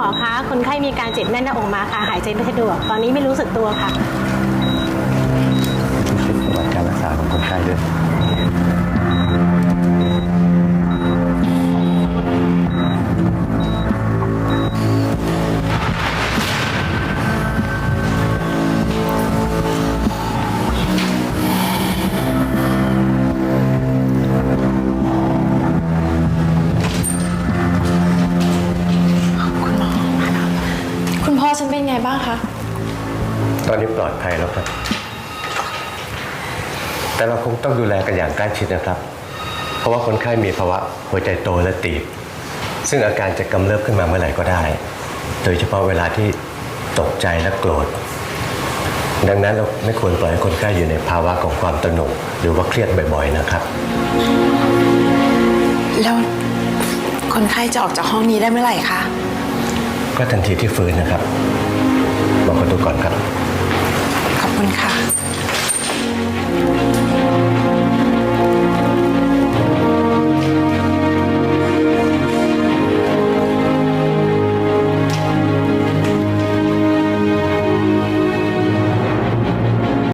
หมอคะคนไข้มีการเจ็บแน่นหน้าอกมาค่ะ หายใจไม่สะดวก ตอนนี้ไม่รู้สึกตัวค่ะ ฉันเป็นไงบ้างคะ ตอนนี้ปลอดภัยแล้วครับ แต่เราคงต้องดูแลกันอย่างใกล้ชิดนะครับ เพราะว่าคนไข้มีภาวะหัวใจโตและตีบ ซึ่งอาการจะกำเริบขึ้นมาเมื่อไหร่ก็ได้ โดยเฉพาะเวลาที่ตกใจและโกรธ ดังนั้นเราไม่ควรปล่อยให้คนไข้อยู่ในภาวะของความตระหนกหรือว่าเครียดบ่อยๆนะครับ แล้วคนไข้จะออกจากห้องนี้ได้เมื่อไหร่คะ ก็ทันทีที่ฟื้นนะครับบอกประตูก่อนครับ